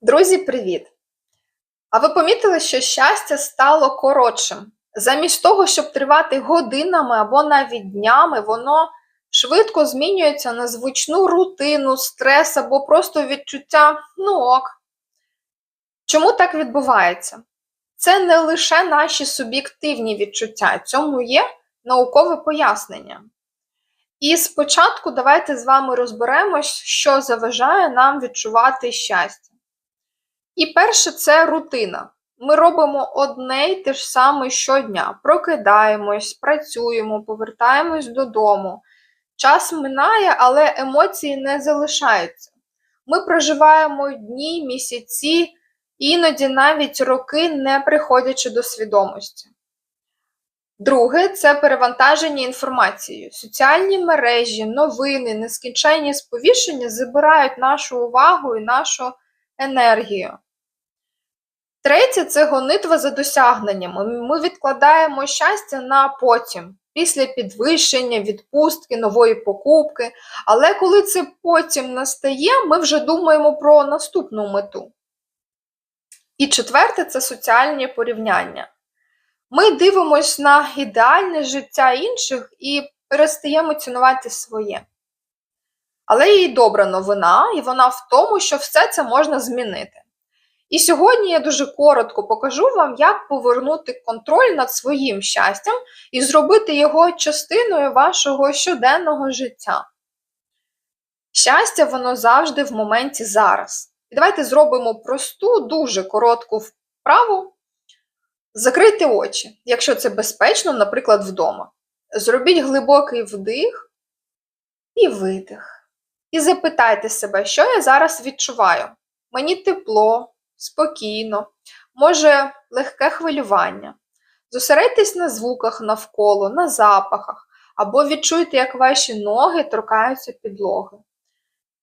Друзі, привіт! А ви помітили, що щастя стало коротшим? Замість того, щоб тривати годинами або навіть днями, воно швидко змінюється на звичну рутину, стрес або просто відчуття ну ок. Чому так відбувається? Це не лише наші суб'єктивні відчуття, цьому є наукове пояснення. І спочатку давайте з вами розберемось, що заважає нам відчувати щастя. І перше це рутина. Ми робимо одне й те ж саме щодня. Прокидаємось, працюємо, повертаємось додому. Час минає, але емоції не залишаються. Ми проживаємо дні, місяці, іноді навіть роки, не приходячи до свідомості. Друге це перевантаження інформацією. Соціальні мережі, новини, нескінченні сповіщення забирають нашу увагу і нашу енергію. Третє це гонитва за досягненнями. Ми відкладаємо щастя на потім, після підвищення, відпустки, нової покупки. Але коли це потім настає, ми вже думаємо про наступну мету. І четверте це соціальні порівняння. Ми дивимося на ідеальне життя інших і перестаємо цінувати своє. Але є й добра новина, і вона в тому, що все це можна змінити. І сьогодні я дуже коротко покажу вам, як повернути контроль над своїм щастям і зробити його частиною вашого щоденного життя. Щастя, воно завжди в моменті зараз. І давайте зробимо просту, дуже коротку вправу. Закрийте очі, якщо це безпечно, наприклад, вдома. Зробіть глибокий вдих і видих. І запитайте себе, що я зараз відчуваю. Мені тепло, спокійно, може легке хвилювання. Зосередьтесь на звуках навколо, на запахах, або відчуйте, як ваші ноги торкаються підлоги.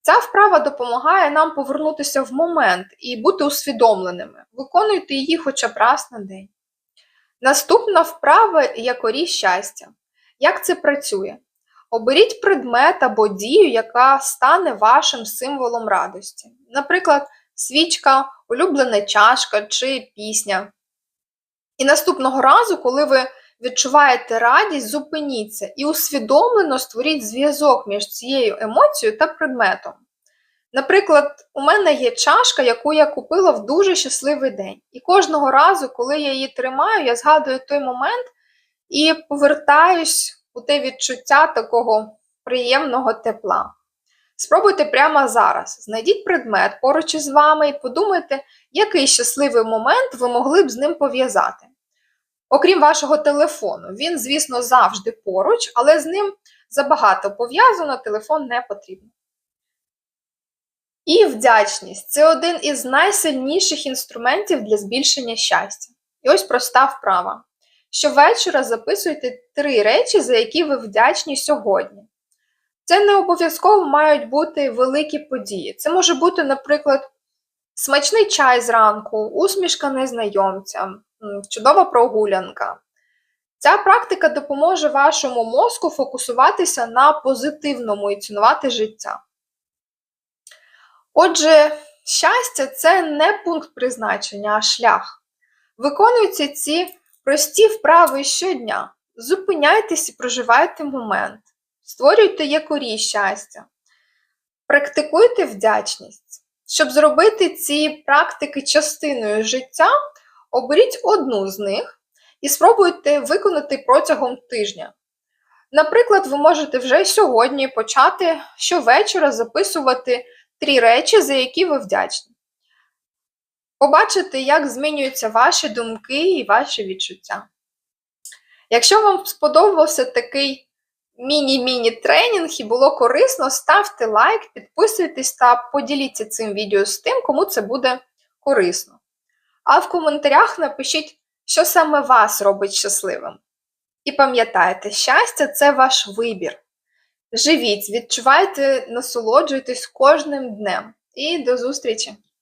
Ця вправа допомагає нам повернутися в момент і бути усвідомленими. Виконуйте її хоча б раз на день. Наступна вправа якорі щастя. Як це працює? Оберіть предмет або дію, яка стане вашим символом радості. Наприклад, свічка, улюблена чашка чи пісня. І наступного разу, коли ви відчуваєте радість, зупиніться і усвідомлено створіть зв'язок між цією емоцією та предметом. Наприклад, у мене є чашка, яку я купила в дуже щасливий день. І кожного разу, коли я її тримаю, я згадую той момент і повертаюсь у те відчуття такого приємного тепла. Спробуйте прямо зараз. Знайдіть предмет поруч із вами і подумайте, який щасливий момент ви могли б з ним пов'язати. Окрім вашого телефону, він, звісно, завжди поруч, але з ним забагато пов'язано, телефон не потрібен. І вдячність це один із найсильніших інструментів для збільшення щастя. І ось проста вправа. Щовечора записуйте три речі, за які ви вдячні сьогодні. Це не обов'язково мають бути великі події. Це може бути, наприклад, смачний чай зранку, усмішка незнайомця, чудова прогулянка. Ця практика допоможе вашому мозку фокусуватися на позитивному і цінувати життя. Отже, щастя це не пункт призначення, а шлях. Виконуйте ці прості вправи щодня. Зупиняйтесь і проживайте момент. Створюйте якорі щастя, практикуйте вдячність. Щоб зробити ці практики частиною життя, оберіть одну з них і спробуйте виконати протягом тижня. Наприклад, ви можете вже сьогодні почати щовечора записувати три речі, за які ви вдячні. Побачити, як змінюються ваші думки і ваші відчуття. Якщо вам сподобався такий міні-міні тренінг і було корисно, ставте лайк, підписуйтесь та поділіться цим відео з тим, кому це буде корисно. А в коментарях напишіть, що саме вас робить щасливим. І пам'ятайте, щастя це ваш вибір. Живіть, відчувайте, насолоджуйтесь кожним днем. І до зустрічі!